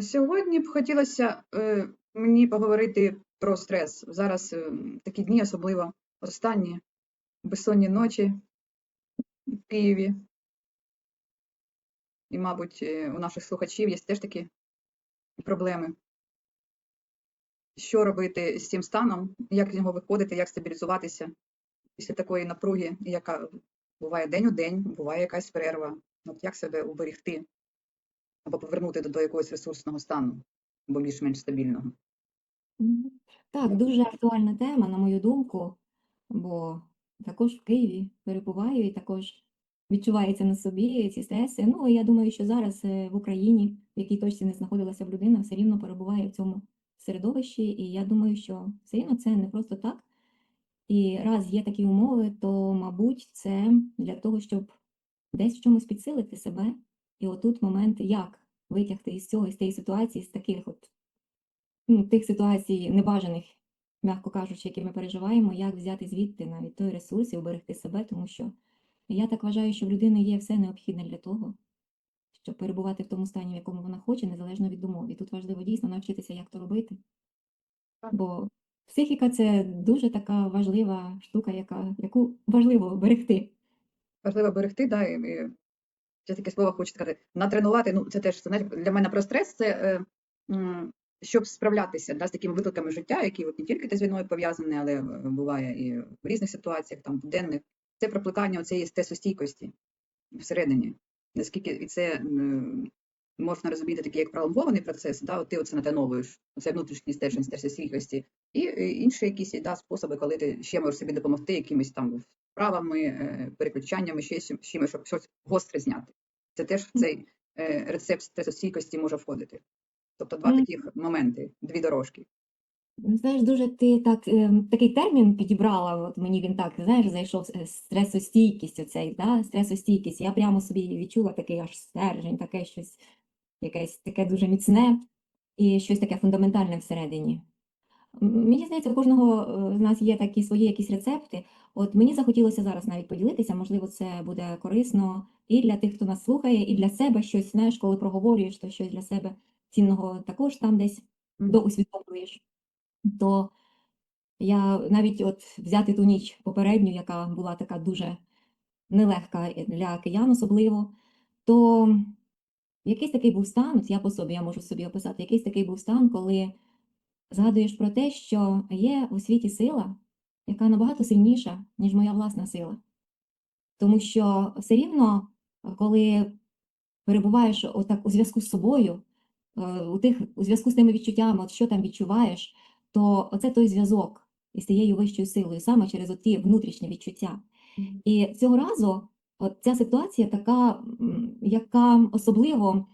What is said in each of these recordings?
Сьогодні б хотілося е, мені поговорити про стрес. Зараз е, такі дні, особливо останні безсонні ночі в Києві. І, мабуть, е, у наших слухачів є теж такі проблеми. Що робити з цим станом, як з нього виходити, як стабілізуватися після такої напруги, яка буває день у день, буває якась перерва. От як себе уберегти або повернути до, якогось ресурсного стану, або більш-менш стабільного. Так, дуже актуальна тема, на мою думку, бо також в Києві перебуваю і також відчувається на собі ці стреси. Ну, і я думаю, що зараз е, в Україні, в якій точці не знаходилася б людина, все рівно перебуває в цьому середовищі, і я думаю, що все рівно це не просто так. І раз є такі умови, то, мабуть, це для того, щоб десь в чомусь підсилити себе. І отут момент, як витягти із цього, із тієї ситуації, з таких от ну, тих ситуацій небажаних, м'яко кажучи, які ми переживаємо, як взяти звідти навіть той ресурс і уберегти себе, тому що я так вважаю, що в людини є все необхідне для того, щоб перебувати в тому стані, в якому вона хоче, незалежно від умов. І тут важливо дійсно навчитися, як то робити. Бо психіка це дуже така важлива штука, яка, яку важливо берегти. Важливо берегти, да, і ще таке слово хочу сказати, натренувати, ну це теж це, для мене про стрес, це е, щоб справлятися да, з такими викликами життя, які от не тільки з війною пов'язані, але е, буває і в різних ситуаціях, там буденних, це прокликання цієї стресостійкості всередині. Наскільки і це можна розуміти такий як пролонгований процес, да, от ти оце натановуєш, це внутрішній стержень стресостійкості, і інші якісь да, способи, коли ти ще можеш собі допомогти якимись там вправами, е, переключаннями, ще чимось, щоб щось гостре зняти. Це теж в цей е, рецепт стресостійкості може входити. Тобто два таких моменти, дві дорожки. Знаєш, дуже ти так, ем, такий термін підібрала, от мені він так, знаєш, зайшов е, стресостійкість оцей, да? стресостійкість. Я прямо собі відчула такий аж стержень, таке щось, якесь таке дуже міцне і щось таке фундаментальне всередині. Мені здається, у кожного е, з нас є такі свої якісь рецепти. От мені захотілося зараз навіть поділитися, можливо, це буде корисно і для тих, хто нас слухає, і для себе щось, знаєш, коли проговорюєш, то щось для себе цінного також там десь доусвідомлюєш то я навіть от взяти ту ніч попередню, яка була така дуже нелегка для киян особливо, то якийсь такий був стан, от я по собі, я можу собі описати, якийсь такий був стан, коли згадуєш про те, що є у світі сила, яка набагато сильніша, ніж моя власна сила. Тому що все рівно, коли перебуваєш отак у зв'язку з собою, е, у тих у зв'язку з тими відчуттями, от що там відчуваєш, то оце той зв'язок із тією вищою силою, саме через оті внутрішні відчуття. І цього разу от ця ситуація така, яка особливо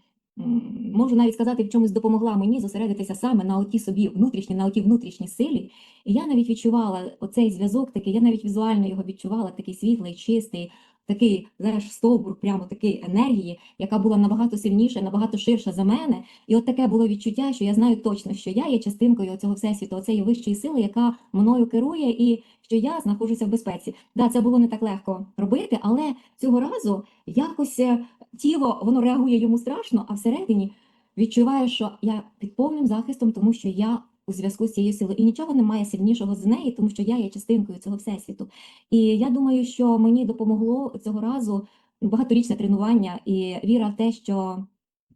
можу навіть сказати, в чомусь допомогла мені зосередитися саме на отій собі внутрішній, на отій внутрішній силі. І я навіть відчувала оцей зв'язок такий, я навіть візуально його відчувала, такий світлий, чистий, такий, знаєш, стовбур прямо такий енергії, яка була набагато сильніша, набагато ширша за мене. І от таке було відчуття, що я знаю точно, що я є частинкою цього всесвіту, оцеї вищої сили, яка мною керує, і що я знаходжуся в безпеці. Да, це було не так легко робити, але цього разу якось е, тіло воно реагує йому страшно, а всередині відчуваю, що я під повним захистом, тому що я у зв'язку з цією силою, і нічого немає сильнішого з неї, тому що я є частинкою цього всесвіту. І я думаю, що мені допомогло цього разу багаторічне тренування і віра в те, що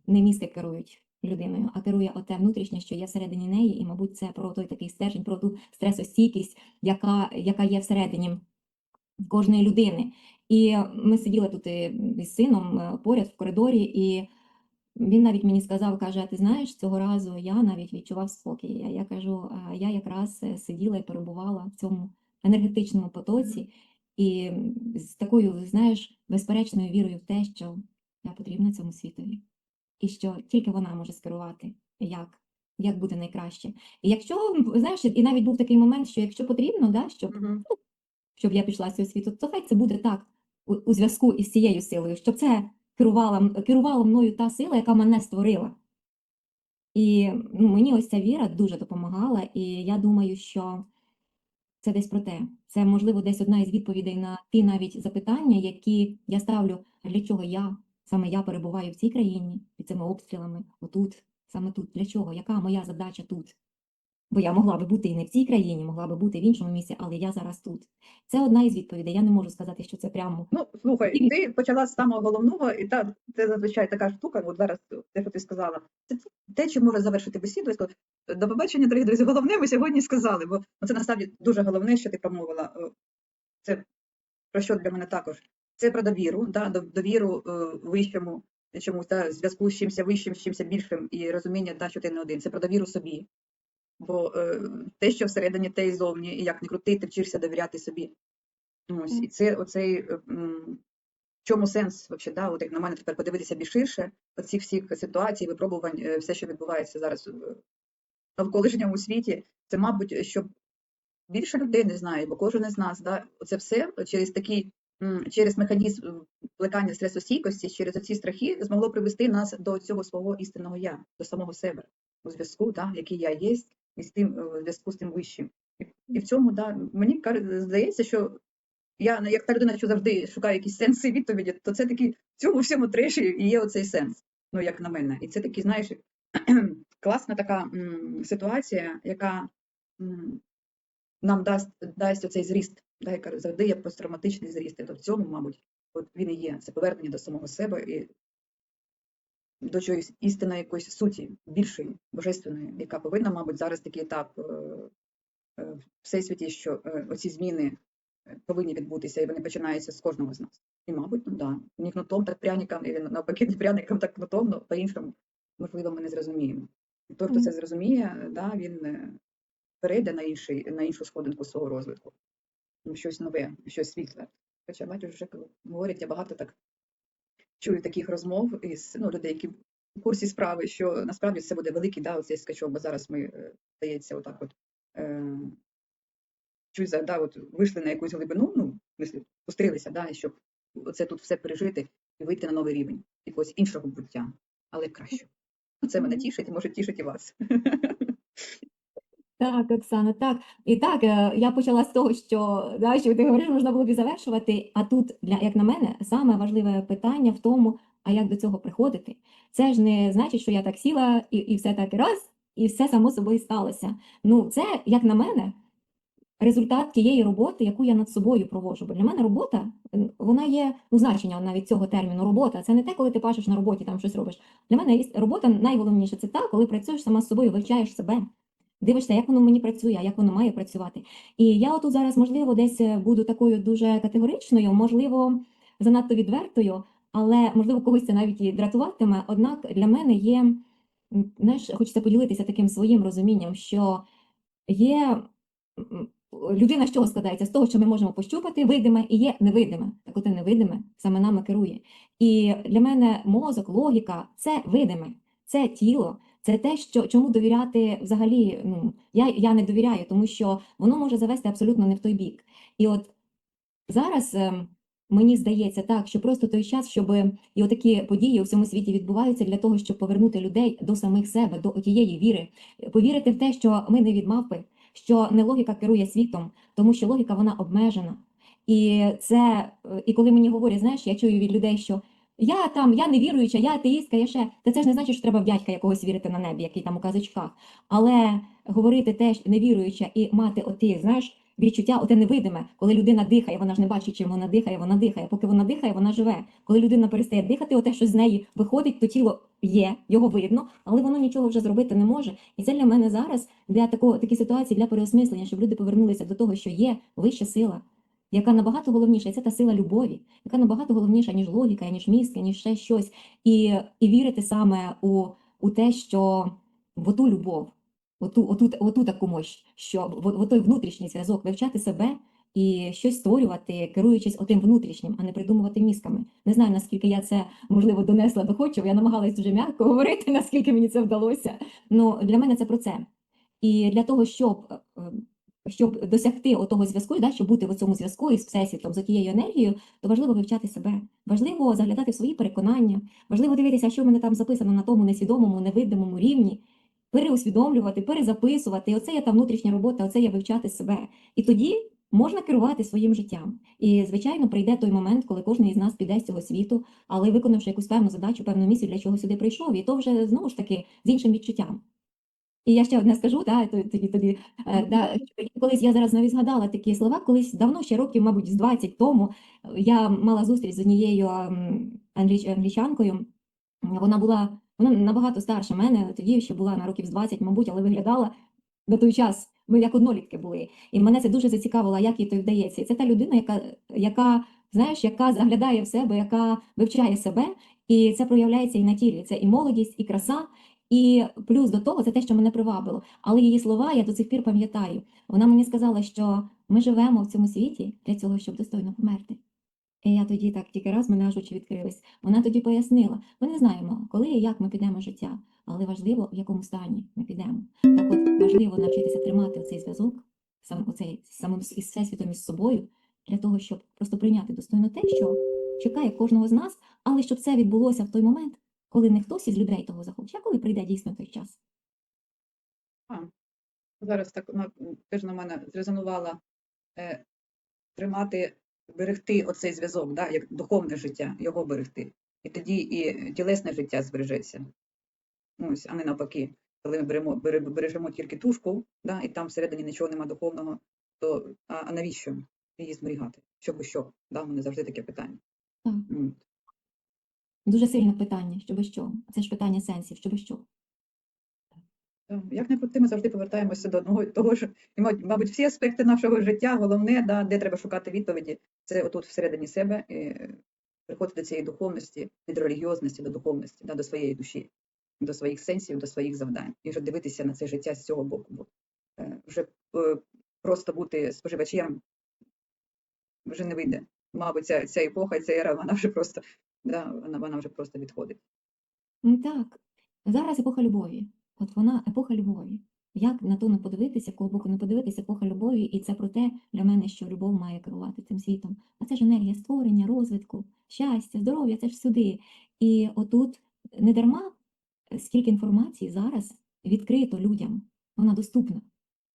не мізки керують людиною, а керує оте внутрішнє, що є всередині неї, і, мабуть, це про той такий стержень, про ту стресостійкість, яка, яка є всередині кожної людини. І ми сиділи тут із сином е, поряд в коридорі, і він навіть мені сказав, каже, а ти знаєш, цього разу я навіть відчував спокій. А я кажу, а я якраз е, сиділа і перебувала в цьому енергетичному потоці, і з такою, знаєш, безперечною вірою в те, що я потрібна цьому світові, і що тільки вона може скерувати, як, як буде найкраще. І якщо, знаєш, і навіть був такий момент, що якщо потрібно, да, щоб Мгм. щоб я пішла з цього світу, то хай це буде так у, у зв'язку із цією силою, щоб це керувала, керувала мною та сила, яка мене створила. І ну, мені ось ця віра дуже допомагала, і я думаю, що це десь про те. Це, можливо, десь одна із відповідей на ті навіть запитання, які я ставлю, для чого я, саме я перебуваю в цій країні, під цими обстрілами, отут, Саме тут. Для чого? Яка моя задача тут? Бо я могла би бути і не в цій країні, могла би бути в іншому місці, але я зараз тут. Це одна із відповідей. Я не можу сказати, що це прямо. Ну, слухай, ти почала з самого головного, і та, це зазвичай така штука, от зараз те, що ти сказала, це те, чим може завершити бесіду. До побачення, дорогі друзі, головне ми сьогодні сказали, бо ну, це насправді дуже головне, що ти промовила. Е, Це про що для мене також? Це про довіру, да, довіру е, вищому чомусь, да, зв'язку з чимось вищим, з чимось більшим, і розуміння, да, що ти не один. Це про довіру собі. Бо е, те, що всередині, те і зовні, і як не крути, ти вчишся довіряти собі. Ось, і це оцей е, в чому сенс вообще, да? От як на мене тепер подивитися більш ширше оцих всіх ситуацій, випробувань, е, все, що відбувається зараз в навколишньому світі, це, мабуть, щоб більше людей не знає, бо кожен із нас, да, це все через такий, через механізм плекання стресостійкості, через оці страхи змогло привести нас до цього свого істинного я, до самого себе у зв'язку, да, який я є, і з тим е, зв'язку з тим вищим. І, в цьому, да, мені здається, що я як та людина, що завжди шукає якісь сенси і відповіді, то це такий в цьому всьому треші і є оцей сенс, ну як на мене. І це такий, знаєш, класна така м, ситуація, яка м, нам дасть дасть оцей зріст, да, яка завжди є посттравматичний зріст. І то в цьому, мабуть, от він і є. Це повернення до самого себе і до чогось істинної якоїсь суті, більшої, божественної, яка повинна, мабуть, зараз такий етап е, е, в всесвіті, що е, оці зміни повинні відбутися, і вони починаються з кожного з нас. І, мабуть, ну да, не кнутом, так пряником, і навпаки, не пряником, так кнутом, ну, по-іншому, можливо, ми не зрозуміємо. І той, хто це зрозуміє, да, він перейде на, інший, на іншу сходинку свого розвитку. Ну, щось нове, щось світле. Хоча, бачиш, вже говорять, я багато так чую таких розмов із ну, людей, які в курсі справи, що насправді це буде великий да, оцей скачок, бо зараз ми, е, здається, отак от е, чуть да, от вийшли на якусь глибину, ну, в смислі, пострілися, да, і щоб оце тут все пережити і вийти на новий рівень якогось іншого буття, але кращого. Ну, Це мене тішить і може тішить і вас. Так, Оксана, так. І так, е, я почала з того, що, да, що ти говориш, можна було б і завершувати. А тут, для, як на мене, саме важливе питання в тому, а як до цього приходити. Це ж не значить, що я так сіла і, і все так і раз, і все само собою сталося. Ну, це, як на мене, результат тієї роботи, яку я над собою проводжу. Бо для мене робота, вона є, ну, значення навіть цього терміну робота. Це не те, коли ти пашеш на роботі, там щось робиш. Для мене робота найголовніше це та, коли працюєш сама з собою, вивчаєш себе. Дивишся, як воно мені працює, як воно має працювати. І я отут зараз, можливо, десь е, буду такою дуже категоричною, можливо, занадто відвертою, але можливо когось це навіть і дратуватиме. Однак для мене є, знаєш, хочеться поділитися таким своїм розумінням, що є людина з чого складається? З того, що ми можемо пощупати, видиме і є невидиме. Так от невидиме саме нами керує. І для мене мозок, логіка це видиме, це тіло, це те, що чому довіряти взагалі. Ну я, я не довіряю, тому що воно може завести абсолютно не в той бік. І от зараз ем, мені здається так, що просто той час, щоб і отакі події у всьому світі відбуваються для того, щоб повернути людей до самих себе, до тієї віри, повірити в те, що ми не від мавпи, що не логіка керує світом, тому що логіка вона обмежена. І це, е, і коли мені говорять, знаєш, я чую від людей, що я там, я не віруюча, я атеїстка, я ще. Та це ж не значить, що треба в дядька якогось вірити на небі, який там у казочках. Але говорити теж невіруюча і мати оті, знаєш, відчуття, оте невидиме, коли людина дихає, вона ж не бачить, чим вона дихає, вона дихає. Поки вона дихає, вона живе. Коли людина перестає дихати, оте, що з неї виходить, то тіло є, його видно, але воно нічого вже зробити не може. І це для мене зараз для такого такі ситуації для переосмислення, щоб люди повернулися до того, що є вища сила, яка набагато головніша, і це та сила любові, яка набагато головніша, ніж логіка, ніж мізки, ніж ще щось. І, і вірити саме у, у те, що в оту любов, оту, оту, оту таку мощь, що в, той внутрішній зв'язок, вивчати себе і щось створювати, керуючись отим внутрішнім, а не придумувати мізками. Не знаю, наскільки я це можливо донесла до. Я намагалась дуже м'яко говорити, наскільки мені це вдалося. Ну для мене це про це. І для того, щоб, е, щоб досягти отого зв'язку, да, щоб бути в цьому зв'язку із всесвітом, з тією енергією, то важливо вивчати себе. Важливо заглядати в свої переконання, важливо дивитися, що в мене там записано на тому несвідомому, невидимому рівні, переусвідомлювати, перезаписувати. І оце є та внутрішня робота, оце є вивчати себе. І тоді можна керувати своїм життям. І, звичайно, прийде той момент, коли кожен із нас піде з цього світу, але виконавши якусь певну задачу, певну місію, для чого сюди прийшов, і то вже знову ж таки з іншим відчуттям. І я ще одне скажу, да, то- тоді тобі е, да, колись я зараз навіть згадала такі слова, колись давно, ще років, мабуть, з 20 тому, я мала зустріч з однією англіч, англічанкою. Вона була вона набагато старша мене, тоді ще була на років з 20, мабуть, але виглядала на той час. Ми як однолітки були. І мене це дуже зацікавило, як їй то вдається. І це та людина, яка, яка знаєш, яка заглядає в себе, яка вивчає себе, і це проявляється і на тілі. Це і молодість, і краса. І плюс до того, це те, що мене привабило. Але її слова я до цих пір пам'ятаю. Вона мені сказала, що ми живемо в цьому світі для цього, щоб достойно померти. І я тоді так тільки раз мене аж очі відкрились. Вона тоді пояснила: ми не знаємо, коли і як ми підемо життя, але важливо, в якому стані ми підемо. Так от важливо навчитися тримати оцей зв'язок, сам оцей самим із всесвітом із собою, для того, щоб просто прийняти достойно те, що чекає кожного з нас, але щоб це відбулося в той момент, коли не хтось із людей того захоче, а коли прийде дійсно той час. Зараз так на, теж на мене зрезонувала е, тримати, берегти оцей зв'язок, да, як духовне життя, його берегти. І тоді і тілесне життя збережеться. Ось, а не навпаки. Коли ми беремо, бере- бережемо тільки тушку, да, і там всередині нічого нема духовного, то а, а навіщо її зберігати? Щоб що? Да, у мене завжди таке питання. Так. Дуже сильне питання, щоби що. Це ж питання сенсів, щоби що. Та, Як не крути, ми завжди повертаємося до одного того ж, і, мабуть, всі аспекти нашого життя, головне, да, де треба шукати відповіді, це отут всередині себе, і е, приходити до цієї духовності, від релігіозності до духовності, да, до своєї душі, до своїх сенсів, до своїх завдань. І вже дивитися на це життя з цього боку. Бо е, вже е, просто бути споживачем вже не вийде. Мабуть, ця, ця епоха, ця ера, вона вже просто, да, вона, вона вже просто відходить. М, Так, зараз епоха любові. От вона епоха любові. Як на то не подивитися, кого боку не подивитися, епоха любові, і це про те для мене, що любов має керувати цим світом. А це ж енергія створення, розвитку, щастя, здоров'я, це ж сюди. І отут не дарма скільки інформації зараз відкрито людям, вона доступна.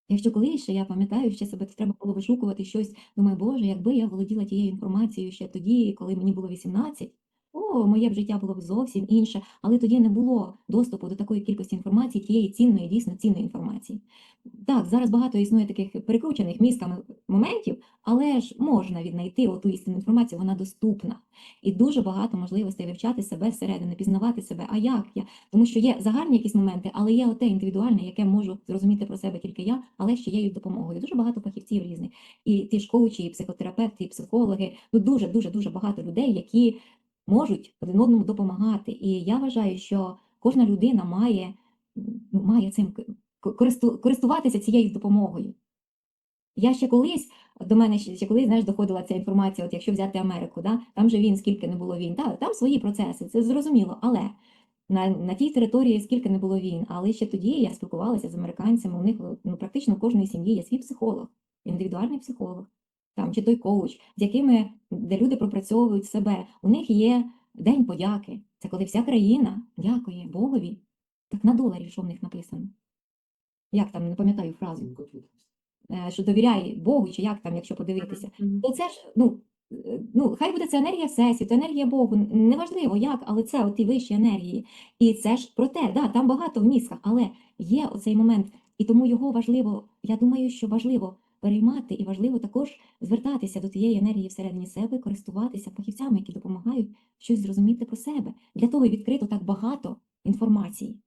Якщо колись ще я пам'ятаю, ще себе треба було вишукувати щось, думаю, Боже, якби я володіла тією інформацією ще тоді, коли мені було 18, о, моє б життя було б зовсім інше, але тоді не було доступу до такої кількості інформації, тієї цінної, дійсно цінної інформації. Так, зараз багато існує таких перекручених мізками моментів, але ж можна віднайти оту істинну інформацію, вона доступна. І дуже багато можливостей вивчати себе зсередини, пізнавати себе. А як я? Тому що є загальні якісь моменти, але є оте індивідуальне, яке можу зрозуміти про себе тільки я, але ще є допомогою. Дуже багато фахівців різних. І ті ж коучі, і психотерапевти, і психологи. Ну дуже, дуже, дуже багато людей, які можуть один одному допомагати. І я вважаю, що кожна людина має, має цим користуватися цією допомогою. Я ще колись до мене ще, колись знаєш, доходила ця інформація, от якщо взяти Америку, да, там же він, скільки не було війн, да, там свої процеси, це зрозуміло, але на, на тій території скільки не було війн, але ще тоді я спілкувалася з американцями, у них ну, практично в кожної сім'ї є свій психолог, індивідуальний психолог, там, чи той коуч, з якими, де люди пропрацьовують себе, у них є День подяки, це коли вся країна дякує Богові, так на доларі, що в них написано. Як там, не пам'ятаю фразу, е, що довіряє Богу, чи як там, якщо подивитися. То це ж, ну, е, ну, хай буде це енергія Всесвіту, енергія Богу, неважливо як, але це от ті вищі енергії. І це ж про те, да, там багато в мізках, але є оцей момент, і тому його важливо, я думаю, що важливо переймати, і важливо також звертатися до тієї енергії всередині себе, користуватися фахівцями, які допомагають щось зрозуміти про себе. Для того і відкрито так багато інформації.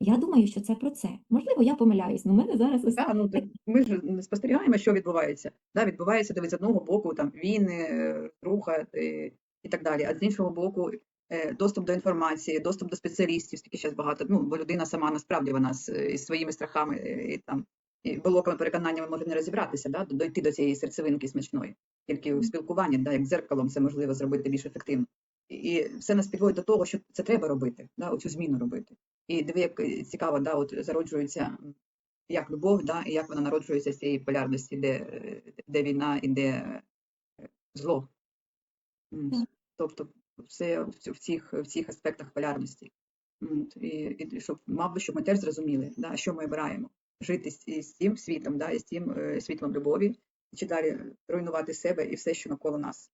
Я думаю, що це про це. Можливо, я помиляюсь, але в мене зараз ось Да, ну, ми ж спостерігаємо, що відбувається. Да, відбувається дивись, з одного боку там війни, е, руха і, і так далі, а з іншого боку е, доступ до інформації, доступ до спеціалістів, скільки зараз багато. Ну, бо людина сама насправді вона з, із своїми страхами е, і там і блоками переконаннями може не розібратися, да, дойти до цієї серцевинки смачної. Тільки в спілкуванні, да, як дзеркалом, це можливо зробити більш ефективно. І- І все нас підводить до того, що це треба робити, да, оцю зміну робити. І диви, як е, цікаво, да, от зароджується як любов, да, і як вона народжується з цієї полярності, де, е, де війна і де е, зло. Тобто все в цих, в цих аспектах полярності. І, і щоб, мабуть, щоб ми теж зрозуміли, да, що ми обираємо. Жити з, цим світом, да, із цим е, світлом любові, чи далі руйнувати себе і все, що навколо нас.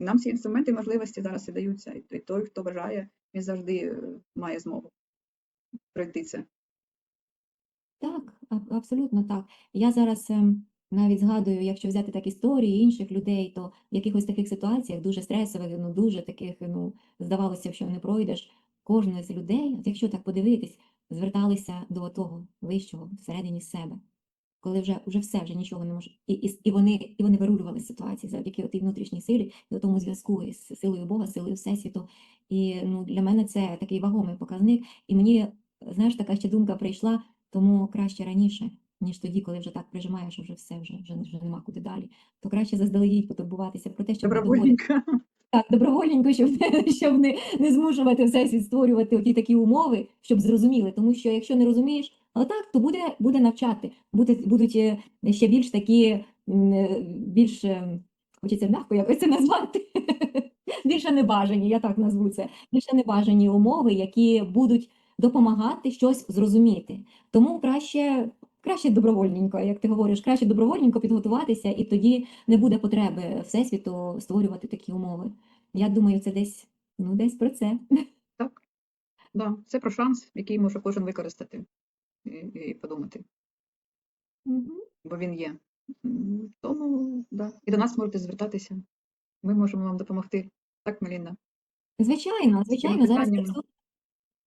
Нам ці інструменти і можливості зараз і даються. І той- хто бажає, він завжди е, має змогу пройти це. Так, абсолютно так. Я зараз ем, навіть згадую, якщо взяти так історії інших людей, то в якихось таких ситуаціях дуже стресових, ну дуже таких, ну здавалося що не пройдеш. Кожен з людей, от якщо так подивитись, зверталися до того вищого всередині себе, коли вже, вже все, вже нічого не може. І, і, і вони, і вони вирулювали з ситуації завдяки тій внутрішній силі і тому зв'язку із силою Бога, силою Всесвіту. І ну, для мене це такий вагомий показник. І мені, знаєш, така ще думка прийшла, тому краще раніше, ніж тоді, коли вже так прижимаєш, що вже все, вже, вже, вже нема куди далі. То краще заздалегідь потурбуватися про те, доводити Добровольненько. Так, добровольненько, щоб щоб не, не змушувати всесвіт створювати оті такі умови, щоб зрозуміли. Тому що якщо не розумієш, але так, то буде, буде навчати. Буде, будуть е, ще більш такі, е, більш, е, хочеться м'яко якось це назвати, більше небажані, я так назву це, більше небажані умови, які будуть допомагати щось зрозуміти. Тому краще. Краще добровольненько, як ти говориш, краще добровольненько підготуватися, і тоді не буде потреби Всесвіту створювати такі умови. Я думаю, це десь, ну, десь про це. Так. Да. Це про шанс, який може кожен використати і, і подумати, Мгм. бо він є. Тому, да. І до нас можете звертатися. Ми можемо вам допомогти. Так, Мелінда? Звичайно, звичайно, зараз.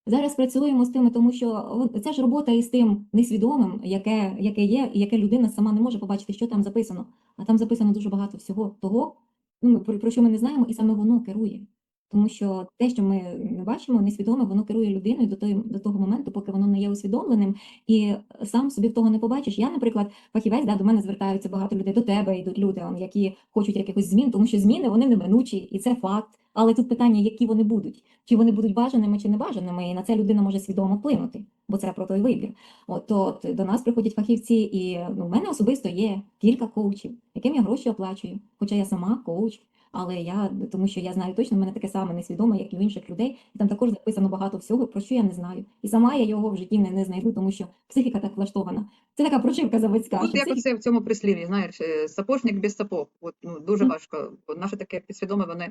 Зараз працюємо з тими, тому що це ж робота із тим несвідомим, яке, яке є, і яке людина сама не може побачити, що там записано. А там записано дуже багато всього того, ну, про, про що ми не знаємо, і саме воно керує. Тому що те, що ми бачимо, несвідоме, воно керує людиною до той, до того моменту, поки воно не є усвідомленим, і сам собі в того не побачиш. Я, наприклад, фахівець, да, до мене звертаються багато людей, до тебе йдуть люди, які хочуть якихось змін, тому що зміни вони неминучі, і це факт. Але тут питання, які вони будуть, чи вони будуть бажаними чи небажаними, і на це людина може свідомо вплинути, бо це про той вибір. От, от до нас приходять фахівці, і ну, в мене особисто є кілька коучів, яким я гроші оплачую, хоча я сама коуч. Але я тому, що я знаю точно, в мене таке саме несвідоме, як і в інших людей, і там також записано багато всього, про що я не знаю. І сама я його в житті не, не знайду, тому що психіка так влаштована. Це така прошивка заводська. Тут що як психіка- оце в цьому прислів'ї, знаєш, е, сапожник без сапог. От, ну, дуже Мгм. важко. Бо Наше таке підсвідоме, воно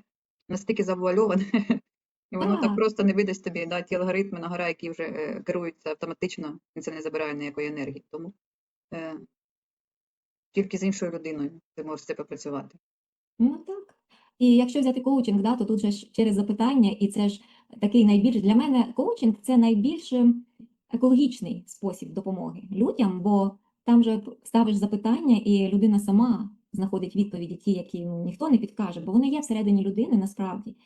настільки завуальоване, і воно так Так. просто не видасть тобі да, ті алгоритми на гора, які вже е, керуються автоматично, і це не забирає ніякої енергії. Тому е, тільки з іншою людиною ти можеш це попрацювати. Ну так. І якщо взяти коучинг, да, то тут же ж через запитання, і це ж такий найбільш для мене коучинг це найбільш екологічний спосіб допомоги людям, бо там же ставиш запитання, і людина сама знаходить відповіді, ті, які ніхто не підкаже, бо вони є всередині людини насправді.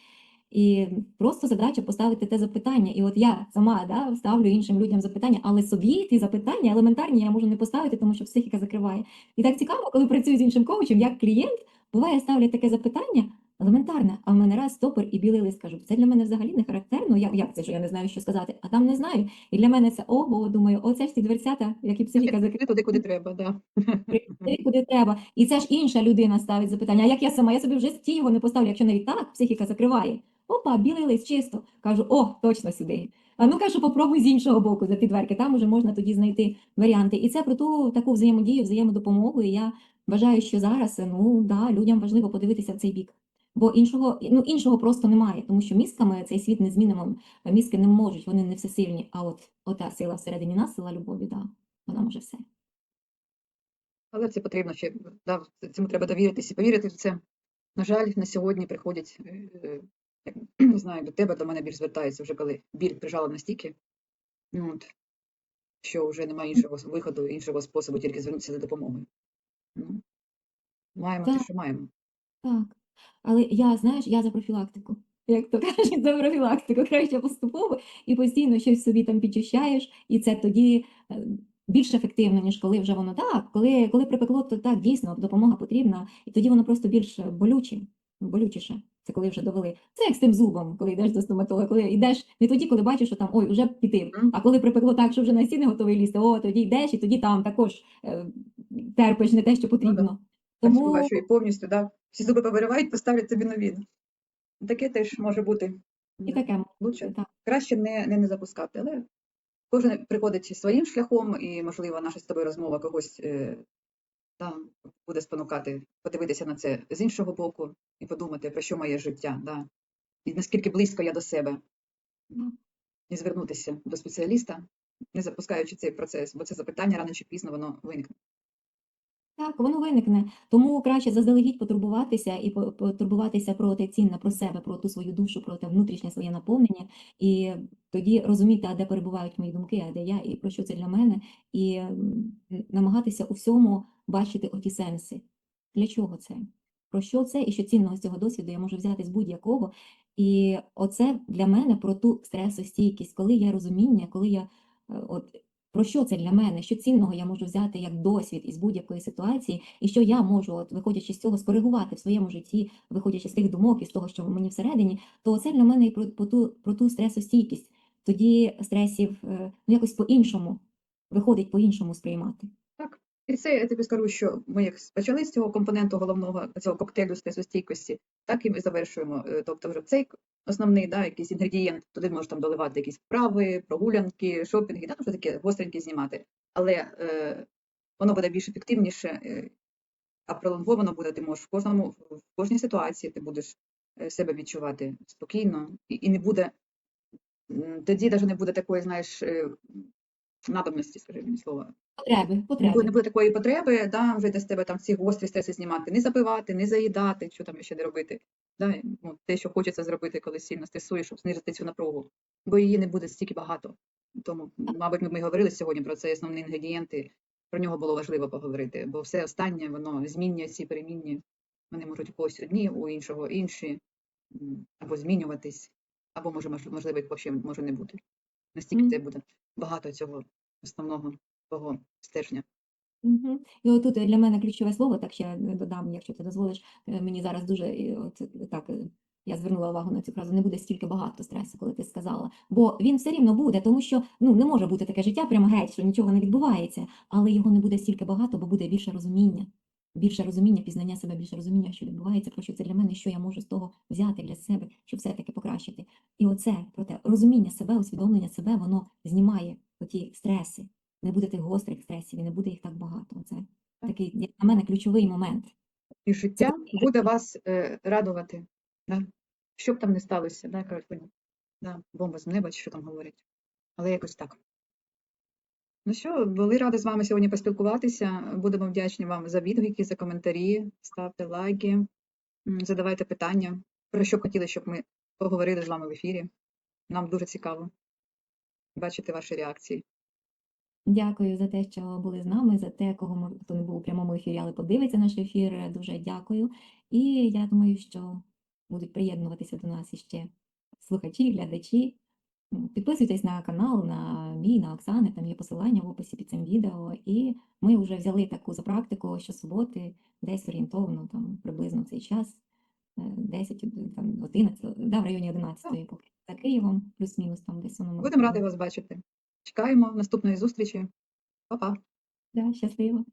І просто задача поставити те запитання. І от я сама да, ставлю іншим людям запитання, але собі ті запитання елементарні я можу не поставити, тому що психіка закриває. І так цікаво, коли працюю з іншим коучем, як клієнт, буває, ставлять таке запитання елементарне, а в мене раз стопор і білий лист кажу, це для мене взагалі не характерно. Як, як це, що я не знаю, що сказати, а там не знаю. І для мене це ого, думаю, оце ж ті дверцята, які психіка закриває. Ти туди, куди треба, да. Прийти куди треба. І це ж інша людина ставить запитання. А як я сама? Я собі вже стій його не поставлю, якщо навіть так психіка закриває. Опа, білий лист чисто. Кажу, о, точно сюди. А ну кажу, попробуй з іншого боку за ті дверки. Там уже можна тоді знайти варіанти. І це про ту таку взаємодію, взаємодопомогу. І я вважаю, що зараз ну да, людям важливо подивитися в цей бік. Бо іншого, ну іншого просто немає, тому що мізками цей світ не змінимо. Мізки не можуть, вони не всесильні. А от ота сила всередині нас, сила любові, да, вона може все. Але це потрібно ще, да, цьому треба довіритися і повірити в це. На жаль, на сьогодні приходять, е, як, не знаю, до тебе, до мене більш звертаються вже коли біль прижала настільки, ну, от, що вже немає іншого виходу, іншого способу, тільки звернутися за допомогою. Ну, маємо те, що маємо. Так, але я, знаєш, я за профілактику. Як то кажуть, за профілактику. Краще поступово і постійно щось собі там підчищаєш, і це тоді е, більш ефективно, ніж коли вже воно так. Коли, коли припекло, то так, дійсно, допомога потрібна, і тоді воно просто більш болюче, болючіше. Це коли вже довели. Це як з тим зубом, коли йдеш до стоматолога, коли йдеш не тоді, коли бачиш, що там ой, вже піти. А коли припекло так, що вже на стіни готовий лізти, о, тоді йдеш, і тоді там також е, терпиш не те, що потрібно. Так, Тому буває, що і повністю, да, всі зуби повиривають, поставлять тобі нові. Таке теж може бути. і таке Лучше так. краще не, не, не запускати, але кожен приходить своїм шляхом, і, можливо, наша з тобою розмова когось е, да, буде спонукати подивитися на це з іншого боку і подумати, про що моє життя, да, і наскільки близько я до себе, Да. і звернутися до спеціаліста, не запускаючи цей процес, бо це запитання рано чи пізно воно виникне. Так, воно виникне. Тому краще заздалегідь потурбуватися і по- потурбуватися про те цінне, про себе, про ту свою душу, про те внутрішнє своє наповнення, і тоді розуміти, а де перебувають мої думки, а де я, і про що це для мене, і намагатися у всьому бачити оті сенси. Для чого це? Про що це і що цінного з цього досвіду я можу взяти з будь-якого. І оце для мене про ту стресостійкість, коли є розуміння, коли я е, от про що це для мене? Що цінного я можу взяти як досвід із будь-якої ситуації, і що я можу, от, виходячи з цього, скоригувати в своєму житті, виходячи з тих думок і з того, що в мені всередині, то це для мене і про, про, ту, про ту стресостійкість. Тоді стресів е, ну, якось по-іншому виходить по-іншому сприймати. Так, І це я тобі скажу, що ми як почали з цього компоненту головного цього коктейлю стресостійкості, так і ми завершуємо. Е, Тобто, вже цей основний да, якийсь інгредієнт, туди можеш там доливати якісь вправи, прогулянки, шопінги, да, тобто таке гостреньке знімати. Але е, воно буде більш ефективніше, е, а пролонговано буде, ти можеш в кожному в кожній ситуації ти будеш е, себе відчувати спокійно, і, і не буде тоді навіть не буде такої, знаєш, е, надобності, скажи мені слово, Потреби, потреби. не буде такої потреби, да, вже з тебе там ці гострі стреси знімати, не запивати, не заїдати, що там ще не робити. Да, ну, те, що хочеться зробити, коли сильно стресуєш, щоб знизити цю напругу, бо її не буде стільки багато. Тому, мабуть, ми, говорили сьогодні про це основні інгредієнти. Про нього було важливо поговорити, бо все останнє, воно змінює ці перемінні. Вони можуть у когось одні, у іншого інші, або змінюватись, або може, можливо, їх взагалі може не бути. Настільки це буде багато цього основного твого стержня. Мгм. І отут для мене ключове слово, так ще додам, якщо ти дозволиш, е, мені зараз дуже е, от, е, так. е, Я звернула увагу на цю фразу, не буде стільки багато стресу, коли ти сказала. Бо він все рівно буде, тому що ну не може бути таке життя, прямо геть, що нічого не відбувається, але його не буде стільки багато, бо буде більше розуміння. Більше розуміння, пізнання себе, більше розуміння, що відбувається, про що це для мене, що я можу з того взяти для себе, щоб все-таки покращити. І оце про те розуміння себе, усвідомлення себе, воно знімає оті стреси. Не буде тих гострих стресів і не буде їх так багато. Оце такий, як на мене, ключовий момент. І життя буде вас е, радувати. Да? Що б там не сталося, да, Кароліна? Да, бомба з неба, чи що там говорять. Але якось так. Ну що, були раді з вами сьогодні поспілкуватися. Будемо вдячні вам за відгуки, за коментарі. Ставте лайки, задавайте питання, про що б хотіли, щоб ми поговорили з вами в ефірі. Нам дуже цікаво бачити ваші реакції. Дякую за те, що були з нами, за те, кого хто не був у прямому ефірі, але подивиться наш ефір. Дуже дякую. І я думаю, що будуть приєднуватися до нас іще слухачі, глядачі. Підписуйтесь на канал, на мій, на Оксани, там є посилання в описі під цим відео. І ми вже взяли таку за практику щосуботи, десь орієнтовно, там приблизно в цей час, е, 10, там, 11, да, в районі 11 поки за Києвом, плюс-мінус там десь воно. Будемо раді вас бачити. Чекаємо наступної зустрічі. Па-па! Да, щасливо.